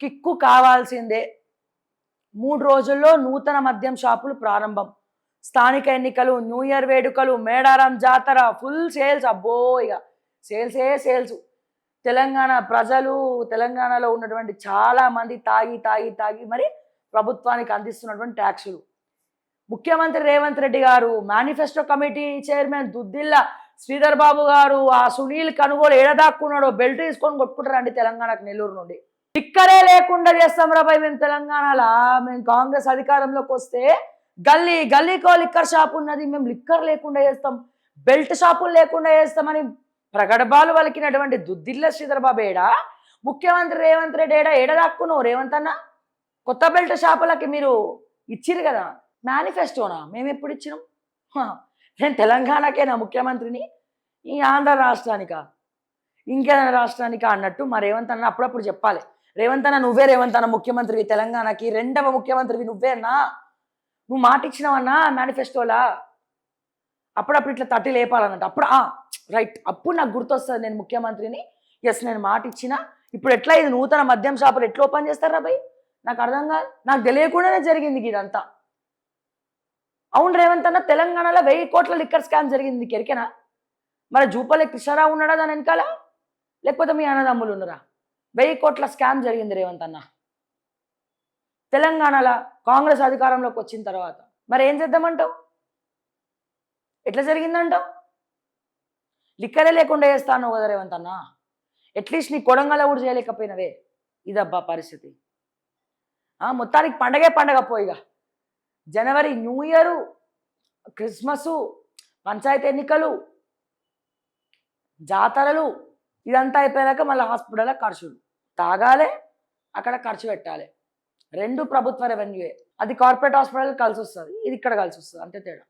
Kick కావాల్సిందే. మూడు రోజుల్లో నూతన మద్యం షాపులు ప్రారంభం. స్థానిక ఎన్నికలు న్యూ ఇయర్ వేడుకలు మేడారం జాతర ఫుల్ సేల్స్. అబ్బో ఇక సేల్సే సేల్స్. తెలంగాణ ప్రజలు తెలంగాణలో ఉన్నటువంటి చాలామంది తాగి తాగి తాగి మరి ప్రభుత్వానికి అందిస్తున్నటువంటి ట్యాక్సులు. ముఖ్యమంత్రి రేవంత్ రెడ్డి గారు manifesto committee chairman Duddilla Sridhar Babu గారు ఆ సునీల్ కనుగోలు ఏడదాక్కున్నాడో బెల్ట్ తీసుకొని కొట్టుకుంటారండి తెలంగాణకు నెల్లూరు నుండి. లిక్కరే లేకుండా చేస్తాం రాబాయ్ మేము తెలంగాణలో. మేము కాంగ్రెస్ అధికారంలోకి వస్తే గల్లీ గల్లీకో లిక్కర్ షాప్ ఉన్నది మేము లిక్కర్ లేకుండా చేస్తాం. బెల్ట్ షాపులు లేకుండా చేస్తామని ప్రగడబాలు వలికినటువంటి దుద్దిల్ల శ్రీధరబాబు ఏడా? ముఖ్యమంత్రి రేవంత్ రెడ్డి ఏడా? ఏడదాక్కున్నావు రేవంత్ అన్న? కొత్త బెల్ట్ షాపులకి మీరు ఇచ్చిరు కదా? మేనిఫెస్టోనా? మేము ఎప్పుడు ఇచ్చినాం? నేను తెలంగాణకేనా ముఖ్యమంత్రిని? ఈ ఆంధ్ర రాష్ట్రానికా? ఇంకేదైనా రాష్ట్రానికి అన్నట్టు మా రేవంత్ అన్న అప్పుడప్పుడు చెప్పాలి. రేవంత్ అన్న నువ్వే రేవంత్ అన్న ముఖ్యమంత్రివి తెలంగాణకి రెండవ ముఖ్యమంత్రివి నువ్వే అన్నా నువ్వు మాట ఇచ్చినావన్నా మేనిఫెస్టోలా? అప్పుడప్పుడు ఇట్లా తట్టి లేపాలన్నట్టు. అప్పుడు రైట్ అప్పుడు నాకు గుర్తొస్తుంది నేను ముఖ్యమంత్రిని. ఎస్ నేను మాట ఇచ్చిన ఇప్పుడు ఎట్లా ఇది నూతన మద్యం షాపులు ఎట్లా ఓపెన్ చేస్తారా భయ్? నాకు అర్థం కాదు. నాకు తెలియకుండానే జరిగింది ఇదంతా. అవును రేవంత్ అన్న తెలంగాణలో వెయ్యి కోట్ల లిక్కర్ స్కామ్ జరిగింది నీకు మరి జూపల్లి కృష్ణారావు ఉన్నాడా దాని వెనకాల? లేకపోతే మీ అన్నదమ్ములు ఉన్నారా వెయ్యి కోట్ల స్కామ్ జరిగింది రేవంత్ అన్న. తెలంగాణలో కాంగ్రెస్ అధికారంలోకి వచ్చిన తర్వాత మరి ఏం చేద్దామంటావు? ఎట్లా జరిగిందంటావు? లిక్కరే లేకుండా చేస్తాను కదా రేవంత్ అన్న. అట్లీస్ట్ నీ కొడంగల కూడా చేయలేకపోయినవే. ఇదబ్బా పరిస్థితి. ఆ, మొత్తానికి పండగే పండగ పోయిగా జనవరి న్యూ ఇయరు క్రిస్మస్ పంచాయతీ ఎన్నికలు జాతరలు ఇదంతా అయిపోయాక మళ్ళీ హాస్పిటల్లో ఖర్చులు. తాగాలే అక్కడ ఖర్చు పెట్టాలి. రెండు ప్రభుత్వ రెవెన్యూయే. అది కార్పొరేట్ హాస్పిటల్ కలిసి వస్తుంది ఇది ఇక్కడ కలిసి వస్తుంది అంతే తేడా.